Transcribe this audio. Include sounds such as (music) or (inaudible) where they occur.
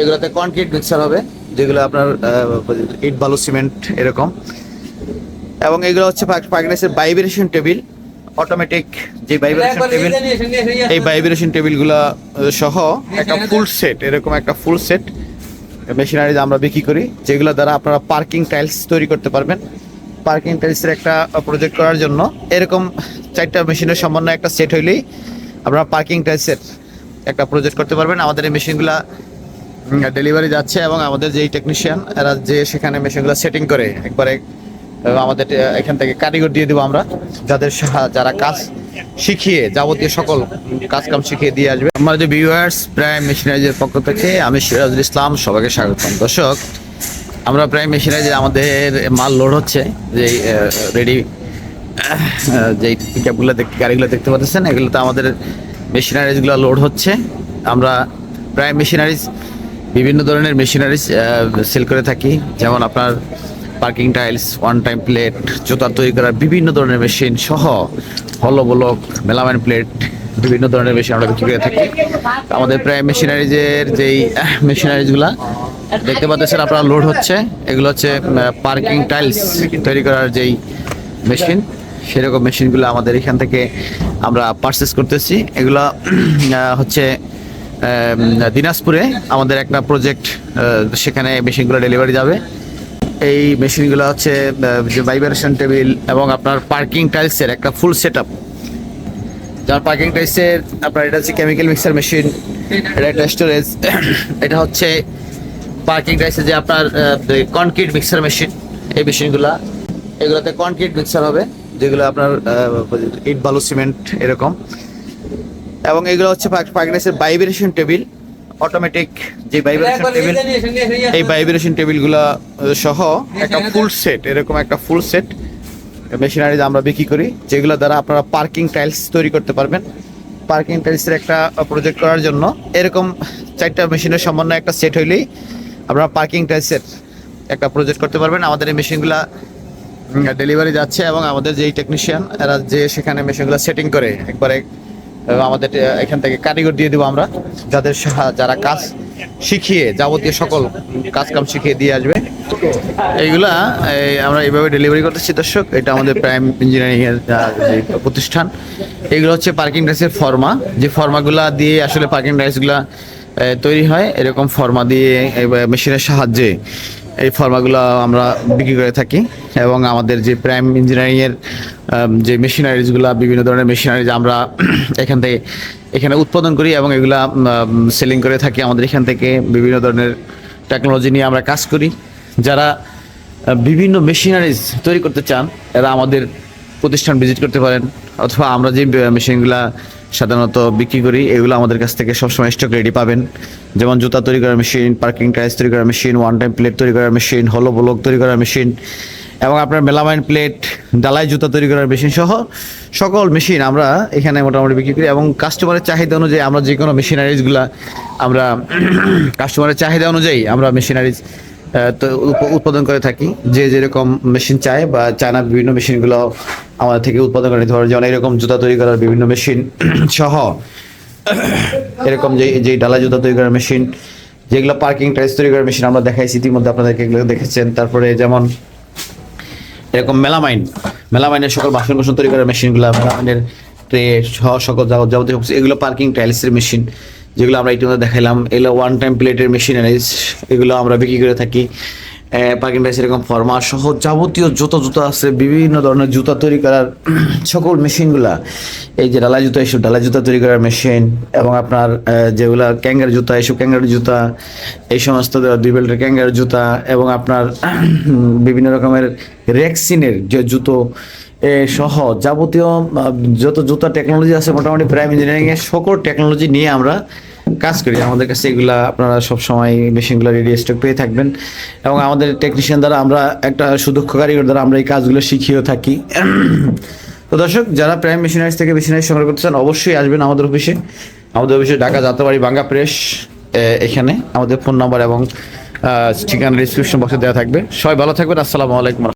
এগুলোতে concrete mixer হবে যেগুলো আপনার ইট বালু সিমেন্ট এরকম। এবং এগুলো হচ্ছে পাগনেসের ভাইব্রেশন টেবিল অটোমেটিক যে ভাইব্রেশন টেবিল এই ভাইব্রেশন টেবিলগুলো সহ একটা ফুল সেট এরকম একটা ফুল সেট মেশিনারিজ আমরা বিক্রি করি যেগুলো দ্বারা আপনারা পার্কিং টাইলস তৈরি করতে পারবেন। পার্কিং টাইলসের একটা প্রজেক্ট করার জন্য। এরকম চারটা মেশিনের সমন্বয়ে একটা সেট হইলেই আপনারা পার্কিং টাইলসের একটা প্রজেক্ট করতে পারবেন। আমাদের এই মেশিনগুলা ডেলিভারি যাচ্ছে এবং আমাদের যেই টেকনিশিয়ান এরা যে সেখানে মেশিনগুলো সেটিং করে একবারে আমাদের এখান থেকে কারিগর দিয়ে দেবো আমরা যাদের যারা কাজ শিখিয়ে যাবতীয় সকল কাজ কাম শিখিয়ে দিয়ে আসবে। আমার যে ভিউয়ার্স প্রায় মেশিনারিজের পক্ষ থেকে আমি সিরাজুল ইসলাম সবাইকে স্বাগতম। দর্শক আমরা প্রায় মেশিনারিজ আমাদের মাল লোড হচ্ছে যে রেডি যে পিকআপগুলো দেখতে গাড়িগুলো দেখতে পাচ্ছেন এগুলোতে আমাদের মেশিনারিজগুলো লোড হচ্ছে। আমরা প্রায় মেশিনারিজ বিভিন্ন ধরনের মেশিনারিজ সেল করে থাকি। যেমন আপনার parking tiles one time plate জুতা তৈরি করার বিভিন্ন ধরনের মেশিন সহ হলো ব্লক মেলামাইন প্লেট বিভিন্ন ধরনের মেশিন আমরা বিক্রি করে থাকি। আমাদের প্রায় মেশিনারিজের যেই মেশিনারিজগুলা দেখতে পাচ্ছেন আপনারা লোড হচ্ছে। এগুলো হচ্ছে পার্কিং টাইলস তৈরি করার যেই মেশিন সেরকম মেশিনগুলো আমাদের এখান থেকে আমরা পারচেস করতেছি। এগুলো হচ্ছে দিনাজপুরে আমাদের একটা প্রজেক্ট সেখানে মেশিনগুলো ডেলিভারি যাবে। এই মেশিনগুলো হচ্ছে যে ভাইব্রেশন টেবিল এবং আপনার পার্কিং টাইলসের একটা ফুল সেট আপ যার পার্কিং টাইলসের আপনার এটা হচ্ছে কেমিক্যাল মিক্সার মেশিন এটা একটা স্টোরেজ (coughs) এটা হচ্ছে পার্কিং টাইলসের যে আপনার কনক্রিট মিক্সার মেশিন এই মেশিনগুলা। এগুলোতে কনক্রিট মিক্সার হবে, যেগুলো আপনার ইট বালু সিমেন্ট এরকম। এবং এগুলো হচ্ছে পার্কিংসের ভাইব্রেশন টেবিল অটোমেটিক যে ভাইব্রেশন টেবিল এই ভাইব্রেশন টেবিলগুলো সহ একটা ফুল সেট এরকম একটা ফুল সেট মেশিনারিজ আমরা বিক্রি করি যেগুলো দ্বারা আপনারা পার্কিং টাইলস তৈরি করতে পারবেন। পার্কিং টাইলসের একটা প্রজেক্ট করার জন্য। এরকম চারটা মেশিনের সমন্বয়ে একটা সেট হইলেই আপনারা পার্কিং টাইলসের একটা প্রজেক্ট করতে পারবেন। আমাদের এই মেশিনগুলা ডেলিভারি যাচ্ছে এবং আমাদের যেই টেকনিশিয়ান এরা যে সেখানে মেশিনগুলো সেটিং করে একবারে আমাদের এখান থেকে কারিগর দিয়ে দেবো আমরা যাদের যারা কাজ শিখিয়ে যাবতীয় সকল কাজ কাম শিখিয়ে দিয়ে আসবে। এইগুলা আমরা এইভাবে ডেলিভারি করতেছি দর্শক। এটা আমাদের প্রাইম ইঞ্জিনিয়ারিং এর প্রতিষ্ঠান। এগুলো হচ্ছে পার্কিং ড্রেসের ফর্মা যে ফর্মাগুলা দিয়ে আসলে পার্কিং ড্রেসগুলা তৈরি হয় এরকম ফর্মা দিয়ে মেশিনের সাহায্যে এই ফর্মাগুলো আমরা বিক্রি করে থাকি। এবং আমাদের যে প্রাইম ইঞ্জিনিয়ারিং এর আম, যে মেশিনারিজগুলো বিভিন্ন ধরনের মেশিনারিজ আমরা এখান থেকে, এখানে উৎপাদন করি এবং এগুলা সেলিং করে থাকি আমাদের এখান থেকে। বিভিন্ন ধরনের টেকনোলজি নিয়ে আমরা কাজ করি। যারা বিভিন্ন মেশিনারিজ তৈরি করতে চান, এরা আমাদের প্রতিষ্ঠান ভিজিট করতে পারেন। অথবা আমরা যে মেশিনগুলা সাধারণত বিক্রি করি, এগুলো আমাদের কাছ থেকে সবসময় স্টক রেডি পাবেন। যেমন জুতা তৈরি করার মেশিন পার্কিং টাইলস তৈরি করার মেশিন ওয়ান টাইম প্লেট তৈরি করার মেশিন হলো ব্লক তৈরি করার মেশিন এবং আপনার মেলামাইন প্লেট, ডালাই জুতা তৈরি করার মেশিন সহ সকল মেশিন আমরা এখানে মোটামুটি বিক্রি করি এবং কাস্টমারের চাহিদা অনুযায়ী আমরা যে কোনো মেশিনারিজগুলা আমরা (clears throat) কাস্টমারের চাহিদা অনুযায়ী আমরা মেশিনারিজ তো উৎপাদন করে থাকি। যে যেরকম মেশিন চায় বা চায়না বিভিন্ন মেশিনগুলো আমাদের থেকে উৎপাদন করে নিতে পারে। যেমন এরকম জুতা তৈরি করার বিভিন্ন মেশিন (clears throat) সহ (clears throat) এরকম যে যে ডালা জুতা তৈরি করার মেশিন যেগুলো পার্কিং টাইলস তৈরি করার মেশিন আমরা দেখাইছি, ইতিমধ্যে আপনাদেরকে এগুলো দেখেছেন। তারপরে যেমন এরকম মেলামাইন, মেলামাইনের সকল বাসন কোসন তৈরি করার মেশিনগুলো, মেলামাইনের ট্রে সহ সকল যাবত- যাবতীয় এগুলো পার্কিং টাইলসের মেশিন যেগুলো আমরা ইতিমধ্যে দেখাইলাম। এগুলো ওয়ান টাইম প্লেটের মেশিন এগুলো আমরা বিক্রি করে থাকি। পার্কিং টাইলস এরকম ফর্মা সহ যাবতীয় জুতো জুতো আছে, বিভিন্ন ধরনের জুতা তৈরি করার (clears throat) সকল মেশিনগুলা। এই যে ডালা জুতা এইসব ডালা জুতা তৈরি করার মেশিন এবং আপনার যেগুলা ক্যাঙ্গার জুতা এইসব ক্যাঙ্গার জুতা, এই সমস্ত দুই বেল্টের ক্যাঙ্গার জুতা এবং আপনার (clears throat) বিভিন্ন রকমের রেক্সিনের যে জুতো সহ যাবতীয় যত জুতা টেকনোলজি আছে, মোটামুটি প্রাইম ইঞ্জিনিয়ারিং এর সকল টেকনোলজি নিয়ে আমরা কাজ করি। আমাদের কাছে এগুলা আপনারা সব সময় মেশিনগুলো রেডি স্টক পেয়ে থাকবেন। এবং আমাদের টেকনিশিয়ান দ্বারা আমরা একটা সুদক্ষ কারিগর দ্বারা আমরা এই কাজগুলো শিখিয়েও থাকি। তো দর্শক, যারা প্রাইম মেশিনারিজ থেকে মেশিনারিজ সংগ্রহ করতে চান, অবশ্যই আসবেন আমাদের অফিসে আমাদের অফিসে ঢাকা যাত্রাবাড়ি বাঙ্গা প্রেস এখানে। আমাদের ফোন নাম্বার এবং ঠিকানা ডিসক্রিপশন বক্সে দেওয়া থাকবে। সবাই ভালো থাকবেন। আসসালামু আলাইকুম।